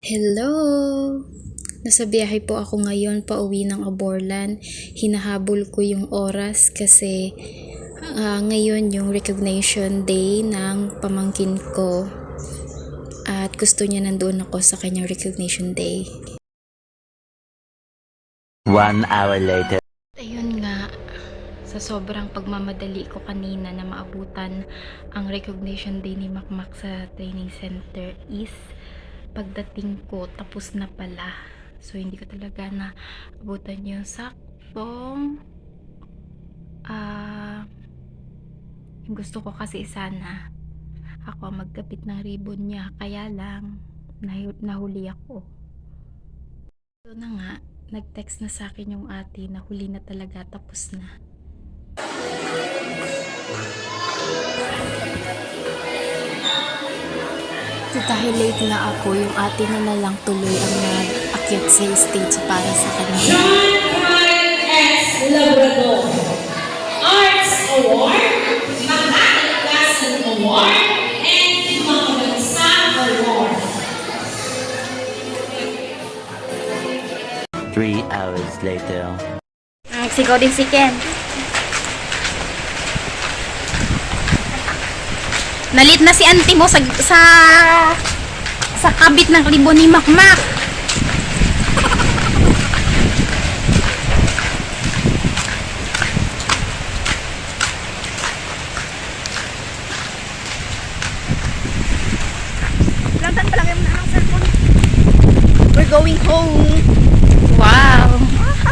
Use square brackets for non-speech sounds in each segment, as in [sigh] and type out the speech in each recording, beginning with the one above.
Hello! Nasa biyahe po ako ngayon pauwi ng Aborlan. Hinahabol ko yung oras kasi ah, ngayon yung recognition day ng pamangkin ko. At gusto niya nandoon ako sa kanyang recognition day. One hour later. Ayun nga, sa sobrang pagmamadali ko kanina na maabutan ang recognition day ni Makmak sa training center is pagdating ko tapos na pala. So hindi ko talaga na abutan yung saktong ah yung gusto ko kasi sana ako magkapit ng ribbon niya kaya lang nahuli ako. So na nga, nag-text na sa akin yung ate na huli na talaga tapos na. Dahil late na ako, yung ate na na lang tuloy ang nag-akyat sa stage para sa kanya. John Ryan S. Labrador. Arts Award, Makakalasan Award, and Makabansa Award. Three hours later. Nagsigaw din si Ken. Nalit na si auntie mo sa sa sa kabit ng libon ni Makmak. Lantan pa lang yung ang cellphone. We're going home. Wow.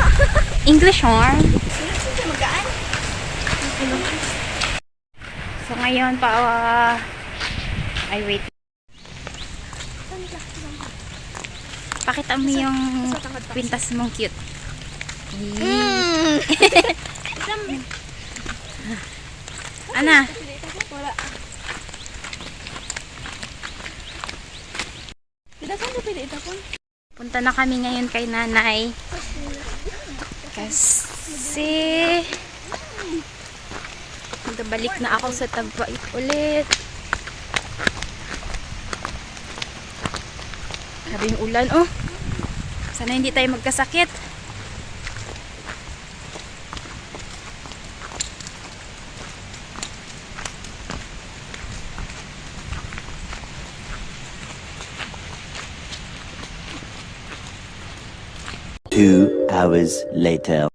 [laughs] English horn. So ngayon pa uh, ay wait. Pakita mo yung pintas mong cute. Mm. [laughs] Ana? Punta na kami ngayon kay nanay. Kasi Magbalik na ako sa tagpait ulit. Sabi yung ulan, oh. Sana hindi tayo magkasakit. Two hours later.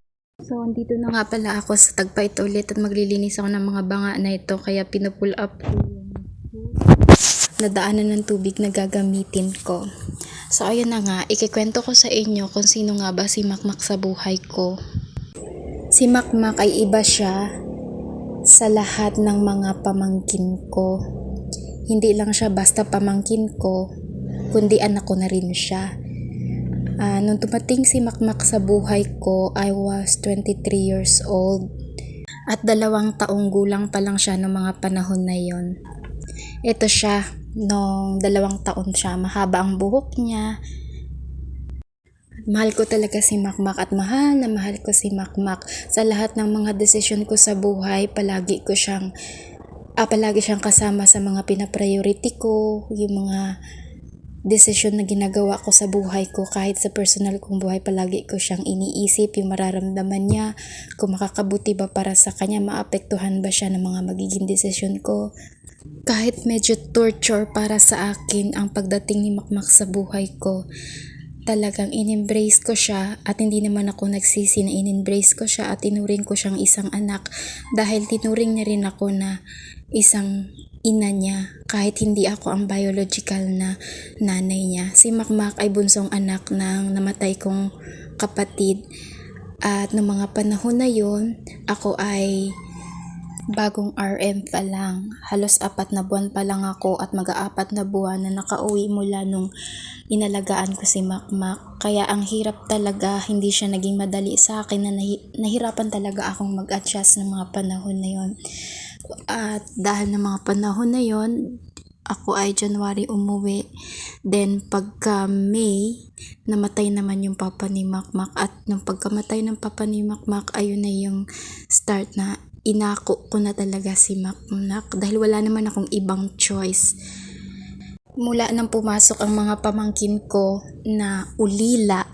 So, andito na nga pala ako sa tagpait ulit at maglilinis ako ng mga banga na ito. Kaya pinupull up ko yung nadaanan ng tubig na gagamitin ko. So, ayun na nga. Ikikwento ko sa inyo kung sino nga ba si Makmak sa buhay ko. Si Makmak ay iba siya sa lahat ng mga pamangkin ko. Hindi lang siya basta pamangkin ko, kundi anak ko na rin siya. Ah, nung tumating si Makmak sa buhay ko, I was 23 years old. At dalawang taong gulang pa lang siya noong mga panahon na yon. Ito siya, nung dalawang taon siya, mahaba ang buhok niya. Mahal ko talaga si Makmak at mahal na mahal ko si Makmak. Sa lahat ng mga desisyon ko sa buhay, palagi ko siyang, ah, palagi siyang kasama sa mga pinapriority ko, yung mga desisyon na ginagawa ko sa buhay ko kahit sa personal kong buhay palagi ko siyang iniisip yung mararamdaman niya kung makakabuti ba para sa kanya maapektuhan ba siya ng mga magiging desisyon ko. Kahit medyo torture para sa akin ang pagdating ni Makmak sa buhay ko talagang in-embrace ko siya at hindi naman ako nagsisi na in-embrace ko siya at tinuring ko siyang isang anak dahil tinuring niya rin ako na isang ina niya kahit hindi ako ang biological na nanay niya. Si Makmak ay bunsong anak ng namatay kong kapatid at noong mga panahon na yon ako ay bagong RM pa lang. Halos apat na buwan pa lang ako at mag-aapat na buwan na nakauwi mula nung inalagaan ko si Makmak. Kaya ang hirap talaga, hindi siya naging madali sa akin na nahi- nahirapan talaga akong mag-adjust ng mga panahon na yon. At dahil ng mga panahon na yon, ako ay January umuwi. Then pagka May, namatay naman yung papa ni Makmak. At nung pagkamatay ng papa ni Makmak, ayun na yung start na inako ko na talaga si Makmak. Dahil wala naman akong ibang choice. Mula nang pumasok ang mga pamangkin ko na ulila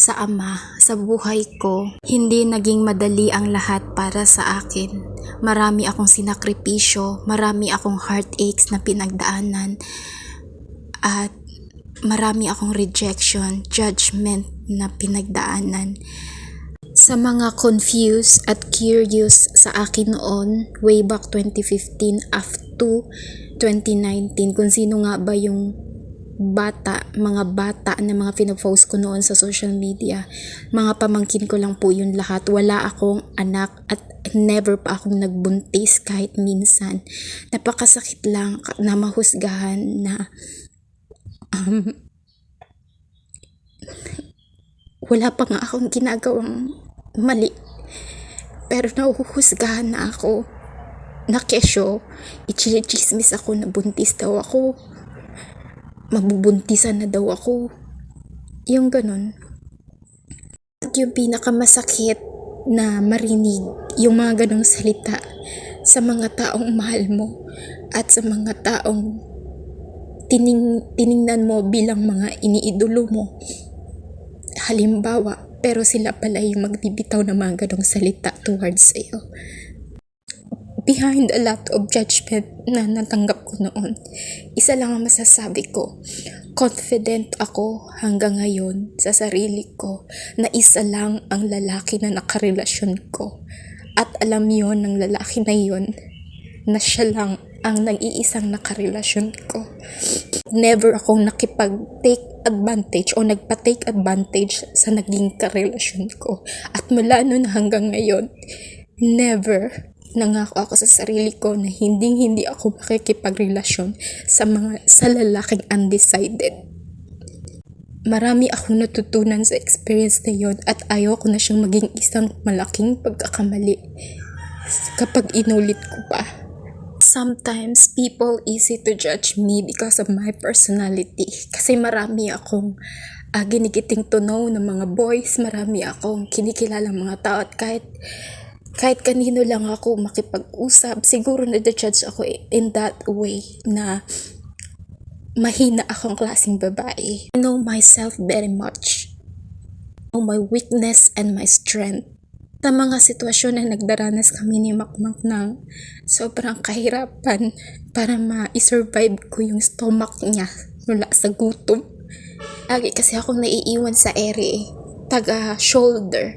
sa ama sa buhay ko, hindi naging madali ang lahat para sa akin. Marami akong sinakripisyo, marami akong heartaches na pinagdaanan, at marami akong rejection, judgment na pinagdaanan. Sa mga confused at curious sa akin noon, way back 2015 up to 2019, kung sino nga ba yung bata, mga bata na mga pinopost ko noon sa social media. Mga pamangkin ko lang po yun lahat. Wala akong anak at never pa akong nagbuntis kahit minsan. Napakasakit lang na mahusgahan na um, [laughs] wala pa nga akong ginagawang mali. Pero nahuhusgahan na ako. Na kesyo, ichinichismis ako na buntis daw ako. Mabubuntisan na daw ako. Yung ganun. At yung pinakamasakit na marinig, yung mga ganong salita sa mga taong mahal mo at sa mga taong tining, tiningnan mo bilang mga iniidolo mo. Halimbawa, pero sila pala yung magbibitaw ng mga ganong salita towards sa'yo. Behind a lot of judgment na natanggap ko noon, isa lang ang masasabi ko. Confident ako hanggang ngayon sa sarili ko na isa lang ang lalaki na nakarelasyon ko. At alam yon ng lalaki na yon na siya lang ang nag-iisang nakarelasyon ko. Never akong nakipag-take advantage o nagpa-take advantage sa naging karelasyon ko. At mula nun hanggang ngayon, never nangako ako sa sarili ko na hindi hindi ako makikipagrelasyon sa mga sa lalaking undecided. Marami akong natutunan sa experience na yon at ayaw ko na siyang maging isang malaking pagkakamali kapag inulit ko pa. Sometimes people easy to judge me because of my personality. Kasi marami akong uh, ginigiting tunaw ng mga boys, marami akong kinikilalang mga tao at kahit kahit kanino lang ako makipag-usap, siguro na-judge ako in that way na mahina akong klaseng babae. I know myself very much. I know my weakness and my strength. Sa mga sitwasyon na nagdaranas kami ni Makmak ng sobrang kahirapan para ma-survive ko yung stomach niya mula sa gutom. Lagi kasi akong naiiwan sa ere, taga shoulder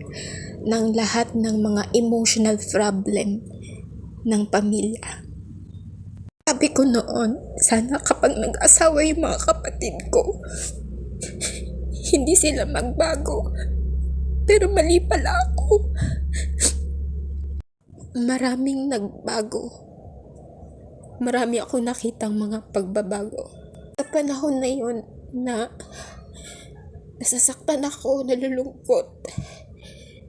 ng lahat ng mga emotional problem ng pamilya. Sabi ko noon, sana kapag nag-asawa yung mga kapatid ko, [laughs] hindi sila magbago. Pero mali pala ako. Maraming nagbago. Marami akong nakitang mga pagbabago. Sa panahon na yun na nasasaktan ako, nalulungkot.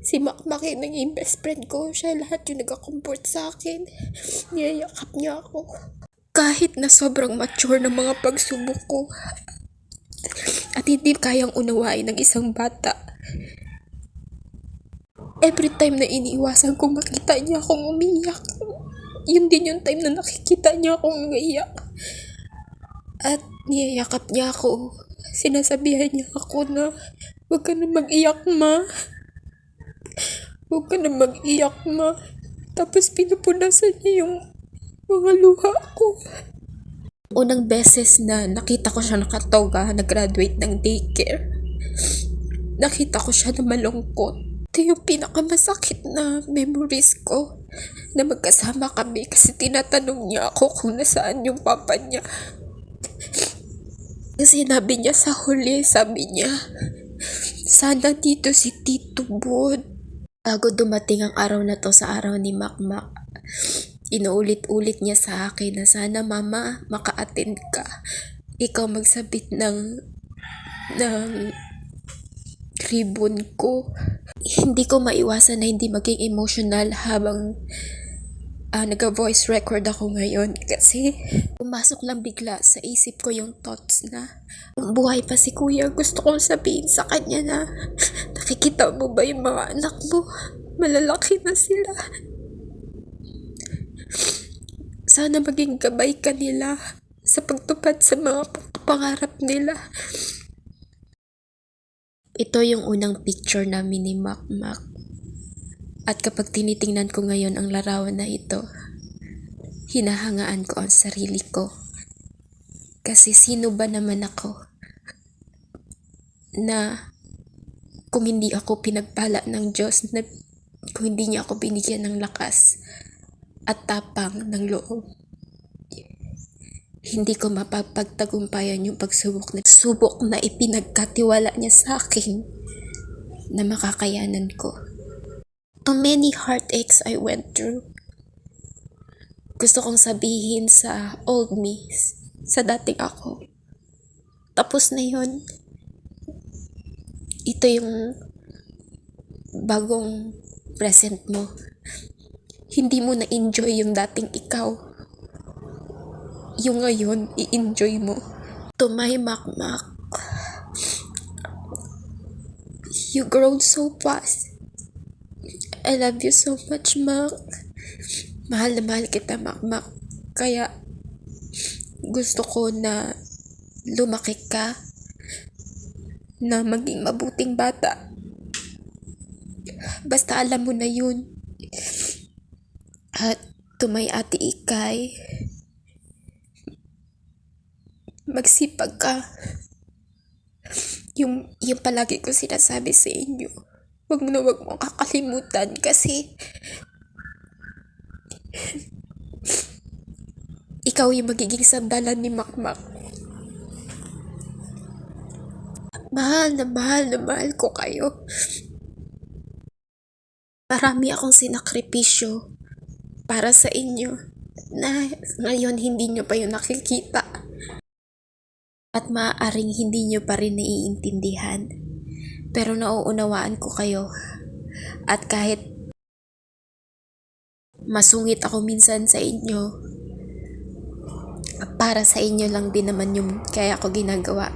Si Makmak yung naging best friend ko. Siya lahat yung nag-comfort sa akin. Niyayakap niya ako. Kahit na sobrang mature ng mga pagsubok ko at hindi kayang unawain ng isang bata. Every time na iniiwasan ko makita niya akong umiyak. Yun din yung time na nakikita niya akong umiyak. At niyayakap niya ako. Sinasabihan niya ako na huwag ka na mag-iyak ma. Huwag ka na mag-iyak ma. Tapos pinupunasan niya yung mga luha ko. Unang beses na nakita ko siya nakatoga, nag-graduate ng daycare. Nakita ko siya na malungkot. Ito yung pinakamasakit na memories ko na magkasama kami kasi tinatanong niya ako kung nasaan yung papa niya. Kasi sinabi niya sa huli, sabi niya, sana dito si Tito Bod. Bago dumating ang araw na to sa araw ni Makmak, inuulit-ulit niya sa akin na sana mama maka-attend ka. Ikaw magsabit ng ng ribbon ko. Hindi ko maiwasan na hindi maging emotional habang ah, nag-voice record ako ngayon kasi pumasok lang bigla sa isip ko yung thoughts na buhay pa si kuya, gusto kong sabihin sa kanya na [laughs] nakikita mo ba yung mga anak mo? Malalaki na sila. Sana maging gabay ka nila sa pagtupad sa mga pangarap nila. Ito yung unang picture namin ni Mac. At kapag tinitingnan ko ngayon ang larawan na ito, hinahangaan ko ang sarili ko. Kasi sino ba naman ako na kung hindi ako pinagpala ng Diyos na kung hindi niya ako binigyan ng lakas at tapang ng loob. Hindi ko mapapagtagumpayan yung pagsubok na subok na ipinagkatiwala niya sa akin na makakayanan ko. How many heartaches I went through. Gusto kong sabihin sa old me, sa dating ako. Tapos na yun. Ito yung bagong present mo. Hindi mo na-enjoy yung dating ikaw. Yung ngayon, i-enjoy mo. To my makmak. You grown so fast. I love you so much, Mak. Mahal na mahal kita, Makmak. Kaya, gusto ko na lumaki ka na maging mabuting bata. Basta alam mo na yun. At to my ate Ikay, magsipag ka. Yung, yung palagi ko sinasabi sa inyo. Huwag mo na huwag mo kakalimutan kasi ikaw yung magiging sandalan ni Makmak. Mahal na mahal na mahal ko kayo. Marami akong sinakripisyo para sa inyo na ngayon hindi nyo pa yung nakikita. At maaaring hindi nyo pa rin naiintindihan. Pero nauunawaan ko kayo. At kahit masungit ako minsan sa inyo, para sa inyo lang din naman yung kaya ko ginagawa.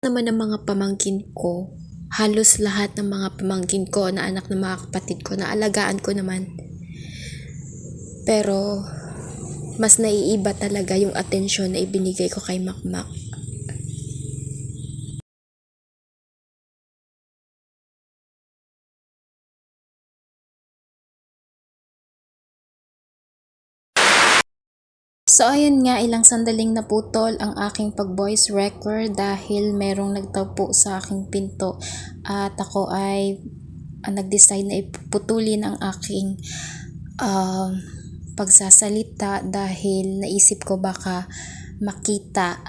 Naman ng mga pamangkin ko, halos lahat ng mga pamangkin ko na anak ng mga kapatid ko, na alagaan ko naman. Pero, mas naiiba talaga yung atensyon na ibinigay ko kay Makmak. So ayun nga, ilang sandaling naputol ang aking pag-voice record dahil merong nagtagpo sa aking pinto at ako ay ah, nag-decide na ipuputulin ang aking um, pagsasalita dahil naisip ko baka makita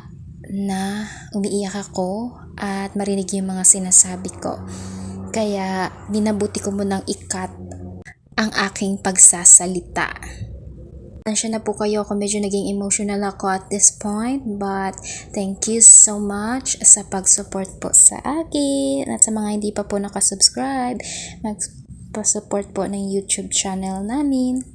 na umiiyak ako at marinig yung mga sinasabi ko. Kaya minabuti ko munang ikat ang aking pagsasalita. Pasensya na po kayo kung medyo naging emotional ako at this point. But, thank you so much sa pag-support po sa akin. At sa mga hindi pa po nakasubscribe, mag-support po ng YouTube channel namin.